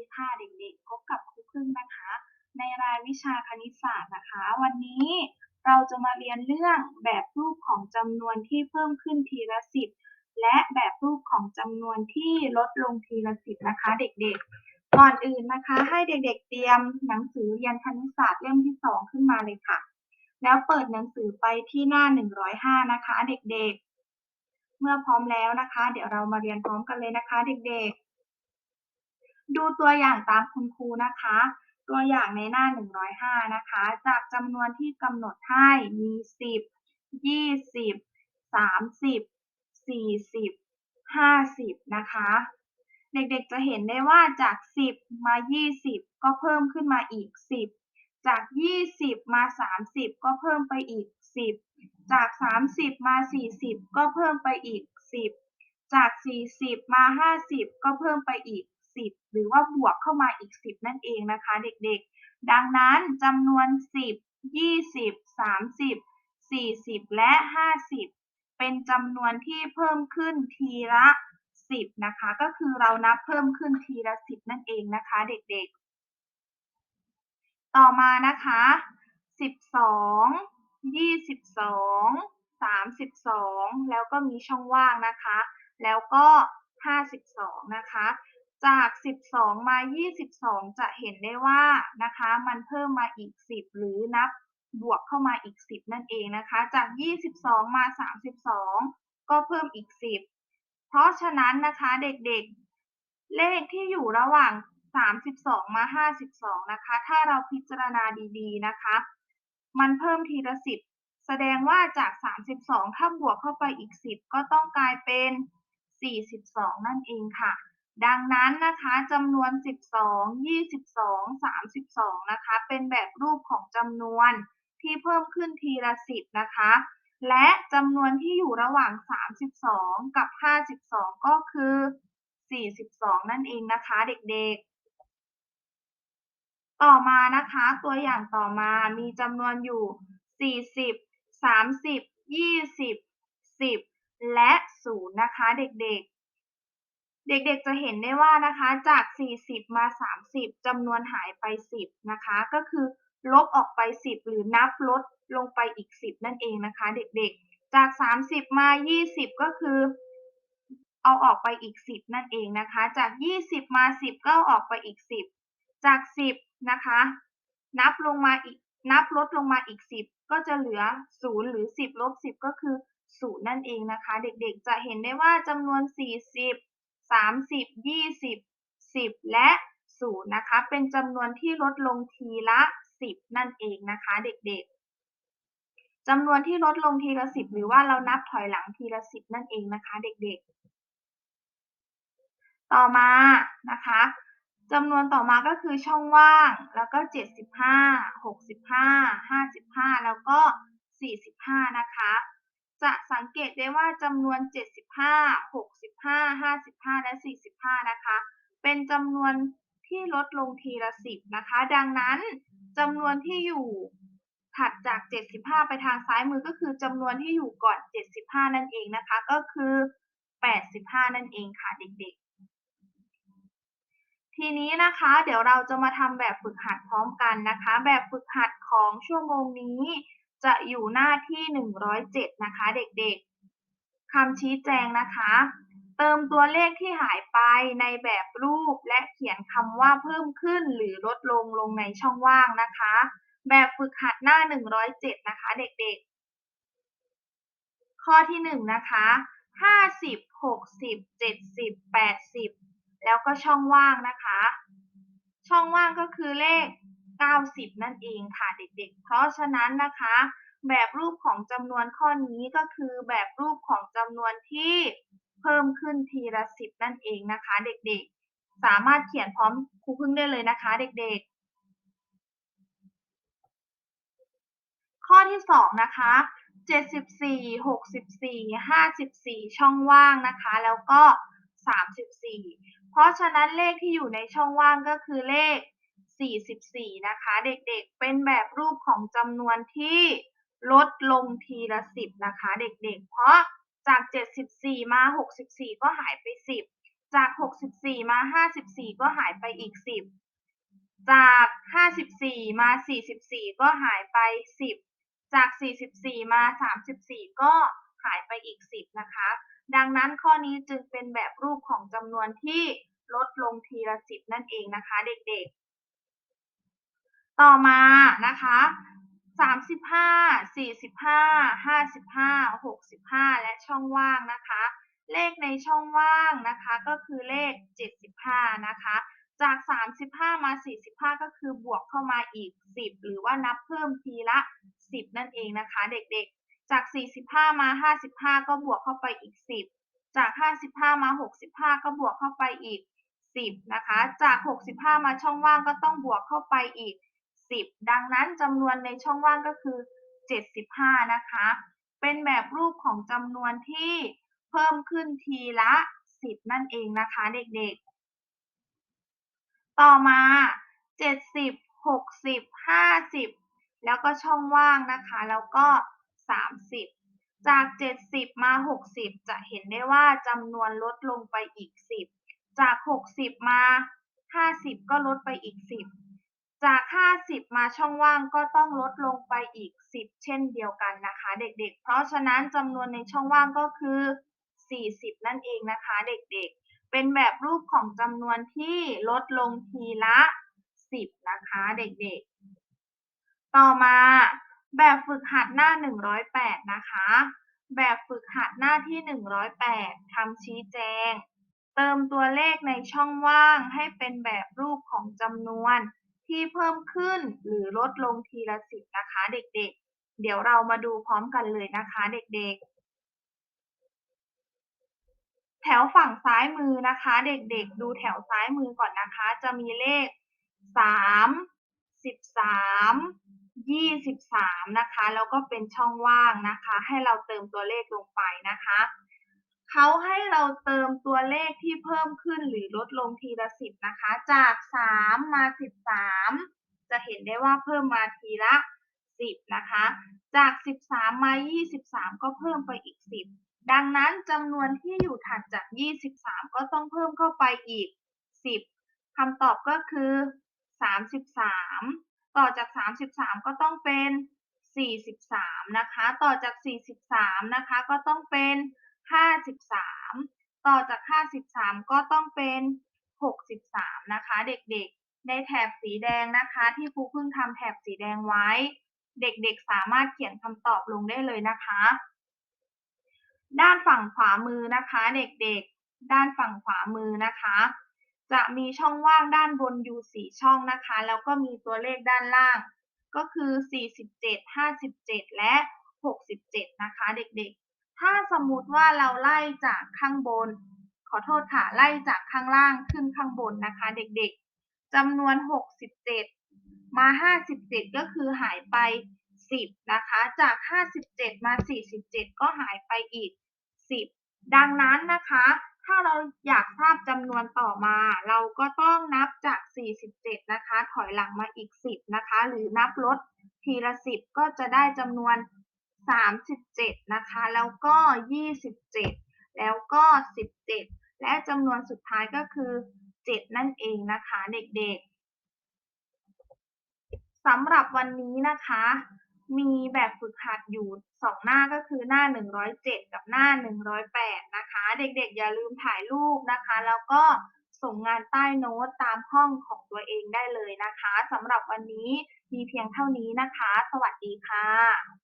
ดีค่ะเด็กๆ พบกับครูพึ่งนะคะ ในรายวิชาคณิตศาสตร์นะคะ วันนี้เราจะมาเรียนเรื่องแบบรูปของจำนวนที่เพิ่มขึ้นทีละสิบและแบบรูปของจำนวนที่ลดลงทีละสิบนะคะ เด็กๆ ก่อนอื่นนะคะ ให้เด็กๆ เตรียมหนังสือเรียนคณิตศาสตร์เล่มที่สองขึ้นมาเลยค่ะ แล้วเปิดหนังสือไปที่หน้า 105 นะคะ เด็กๆ เมื่อพร้อมแล้วนะคะ เดี๋ยวเรามาเรียนพร้อมกันเลยนะคะ เด็กๆ ดูตัวอย่างตามคุณครูนะคะ ตัวอย่างในหน้า 105 นะคะ จากจำนวนที่กำหนดให้มี 10 20 30 40 50 นะคะ เด็กๆจะเห็นได้ว่าจาก 10 มา 20 ก็เพิ่มขึ้นมาอีก 10 จาก 20 มา 30 ก็เพิ่มไปอีก 10 จาก 30 มา 40 ก็เพิ่มไปอีก 10 จาก 40 มา 50 ก็เพิ่มไปอีก 10 หรือว่าบวกเข้ามาอีก 10 นั่นเองนะคะ เด็กๆ ดังนั้นจำนวน 10 20 30 40 และ 50 เป็นจำนวนที่เพิ่มขึ้นทีละ 10 นะคะ ก็คือเรานับเพิ่มขึ้นทีละ 10 นั่นเองนะคะ เด็กๆ ต่อมานะคะ 12 22 32 แล้วก็มีช่องว่างนะคะ แล้วก็ 52 นะคะ จาก 12 มา 22 จะเห็นได้ว่านะคะ มันเพิ่มมาอีก 10 หรือนับบวกเข้ามาอีก 10 นั่นเองนะคะ จาก 22 มา 32 ก็เพิ่มอีก 10 เพราะฉะนั้นนะคะเด็กๆ เลขที่อยู่ระหว่าง 32 มา 52 นะคะ ถ้าเราพิจารณาดีๆ นะคะ มันเพิ่มทีละ 10 แสดงว่าจาก 32 ถ้าบวกเข้าไปอีก 10 ก็ต้องกลายเป็น 42 นั่นเองค่ะ ดังนั้นนะคะจำนวน 12 22 32 นะคะ เป็นแบบรูปของจำนวนที่เพิ่มขึ้นทีละ 10 นะคะ และจำนวนที่อยู่ระหว่าง 32 กับ 52 ก็คือ 42 นั่นเองนะคะเด็กๆ ต่อมานะคะ ตัวอย่างต่อมามีจำนวนอยู่ 40 30 20 10 และ 0 นะคะเด็กๆ เด็กๆจะเห็นได้ว่านะคะจาก 40 มา 30จำนวนหายไป 10 นะคะ ก็คือลบออกไป 10 หรือนับลดลงไปอีก 10 นั่นเองนะคะ เด็กๆ จาก 30 มา 20 ก็คือ เอาออกไปอีก 10 นั่นเองนะคะ จาก 20 มา 10 ก็ออกไปอีก 10 จาก 10 นะคะ นับลงมาอีกนับลดลงมาอีก 10 ก็จะเหลือ 0 หรือ 10ลบ10 ก็คือ 0 นั่นเองนะคะ เด็กๆ จะเห็นได้ว่าจำนวน 40 30 20 10 และ 0 นะคะ เป็นจำนวนที่ลดลงทีละ 10 นั่นเองนะคะเด็กๆจำนวนที่ลดลงทีละ 10 หรือว่าเรานับถอยหลังทีละ 10 นั่นเองนะคะ เด็กๆ ต่อมานะคะจำนวนต่อมาก็คือช่องว่าง แล้วก็ 75 65 55 แล้วก็ 45 นะคะ จะสังเกตได้ว่าจำนวน 75 65 55 และ 45 นะคะ เป็นจำนวนที่ลดลงทีละ 10 นะคะ ดังนั้นจำนวนที่อยู่ถัดจาก 75 ไปทางซ้ายมือก็คือจำนวนที่อยู่ก่อน 75 นั่นเองนะคะ ก็คือ 85 นั่นเองค่ะเด็กๆ ทีนี้นะคะ เดี๋ยวเราจะมาทำแบบฝึกหัดพร้อมกันนะคะ แบบฝึกหัดของชั่วโมงนี้ จะอยู่หน้าที่ 107 นะคะ เด็กๆคำชี้แจงนะคะ เติมตัวเลขที่หายไปในแบบรูปและเขียนคำว่าเพิ่มขึ้นหรือลดลงลงในช่องว่างนะคะ แบบฝึกหัดหน้า 107 นะคะ เด็กๆ ข้อที่ 1 นะคะ 50 60 70 80 แล้วก็ช่องว่างนะคะ ช่องว่างก็คือเลข 90 นั่นเองค่ะ ด็กๆ เพราะฉะนั้นนะคะ แบบรูปของจำนวนข้อนี้ก็คือแบบรูปของจำนวนที่เพิ่มขึ้นทีละ10นั่นเองนะคะ เด็กๆ สามารถเขียนพร้อมครูพึ่งได้เลยนะคะ เด็กๆ ข้อที่2นะคะ74 64 54 ช่องว่างนะคะ แล้วก็ 34 เพราะฉะนั้นเลขที่อยู่ในช่องว่างก็คือเลข 44 นะคะ เด็กๆ เป็นแบบรูปของจำนวนที่ลดลงทีละ 10 นะคะ เด็กๆ เพราะจาก 74 มา 64 ก็หายไป 10 จาก 64 มา 54 ก็หายไปอีก 10 จาก 54 มา 44 ก็หายไป 10 จาก 44 มา 34 ก็หายไปอีก 10 นะคะ ดังนั้นข้อนี้จึงเป็นแบบรูปของจำนวนที่ลดลงทีละ 10 นั่นเองนะคะ เด็กๆ ต่อมานะคะ35 45 55 65และช่องว่างนะคะ เลขในช่องว่างนะคะก็คือเลข75นะคะ จาก35มา45ก็คือบวกเข้ามาอีก10หรือว่านับเพิ่มทีละ10นั่นเองนะคะ เด็กๆ จาก 45 มา 55 ก็บวกเข้าไปอีก 10 จาก 55 มา 65 ก็บวกเข้าไปอีก 10 นะคะ จาก 65 มาช่องว่างก็ต้องบวกเข้าไปอีก 10ดังนั้นจำนวนในช่องว่างก็คือ 75 นะคะ เป็นแบบรูปของจำนวนที่เพิ่มขึ้นทีละ 10 นั่นเองนะคะเด็กๆ ต่อมา 70 60 50 แล้วก็ช่องว่างนะคะ แล้วก็ 30 จาก 70 มา 60 จะเห็นได้ว่าจำนวนลดลงไปอีก 10 จาก 60 มา 50 ก็ลดไปอีก 10 จาก 50 มาช่องว่างก็ต้องลดลงไปอีก 10 เช่นเดียวกันนะคะ เด็กๆ เพราะฉะนั้นจำนวนในช่องว่างก็คือ 40 นั่นเองนะคะ เด็กๆ เป็นแบบรูปของจำนวนที่ลดลงทีละ 10 นะคะเด็กๆ ต่อมาแบบฝึกหัดหน้า 108 นะคะ แบบฝึกหัดหน้าที่ 108ทำชี้แจง เติมตัวเลขในช่องว่างให้เป็นแบบรูปของจำนวน ที่เพิ่มขึ้นหรือลดลงทีละสิบนะคะเด็กๆ เดี๋ยวเรามาดูพร้อมกันเลยนะคะเด็กๆ แถวฝั่งซ้ายมือนะคะ เด็กๆ ดูแถวซ้ายมือก่อนนะคะ จะมีเลข 3 13 23 นะคะ แล้วก็เป็นช่องว่างนะคะ ให้เราเติมตัวเลขลงไปนะคะ เขาให้เราเติมตัวเลขที่เพิ่มขึ้นหรือลดลงทีละสิบนะคะ จาก 3 มา 13 จะเห็นได้ว่าเพิ่มมาทีละ 10 นะคะ จาก 13 มา 23 ก็เพิ่มไปอีก 10 ดังนั้นจำนวนที่อยู่ถัดจาก 23 ก็ต้องเพิ่มเข้าไปอีก 10คำตอบก็คือ 33 ต่อจาก 33 ก็ต้องเป็น 43 นะคะ ต่อจาก 43 นะคะ ก็ต้องเป็น 53 ต่อจาก 53 ก็ต้องเป็น 63 นะคะ เด็กๆ ในแถบสีแดงนะคะ ที่ครูเพิ่งทำแถบสีแดงไว้ เด็กๆ สามารถเขียนคำตอบลงได้เลยนะคะ ด้านฝั่งขวามือนะคะ เด็กๆ ด้านฝั่งขวามือนะคะ จะมีช่องว่างด้านบนอยู่4ช่องนะคะ แล้วก็มีตัวเลขด้านล่าง ก็คือ 47 57 และ 67 นะคะ เด็กๆ ถ้าสมมุติว่าเราไล่จากข้างบน ขอโทษค่ะ ไล่จากข้างล่างขึ้นข้างบนนะคะ เด็กๆจำนวน 67 มา 57 ก็คือหายไป 10 นะคะ จาก 57 มา 47 ก็หายไปอีก 10 ดังนั้นนะคะ ถ้าเราอยากทราบจำนวนต่อมา เราก็ต้องนับจาก 47 นะคะ ถอยหลังมาอีก 10 นะคะ หรือนับลดทีละ 10 ก็จะได้จำนวน 37 นะคะ แล้วก็ 27 แล้วก็ 17 และจำนวนสุดท้ายก็คือ 7 นั่นเองนะคะเด็กๆสำหรับวันนี้นะคะ มีแบบฝึกหัดอยู่ 2 หน้าก็คือหน้า 107 กับหน้า 108 นะคะ เด็กๆ อย่าลืมถ่ายรูปนะคะ แล้วก็ส่งงานใต้โน้ตตามห้องของตัวเองได้เลยนะคะสำหรับวันนี้มีเพียงเท่านี้นะคะ สวัสดีค่ะ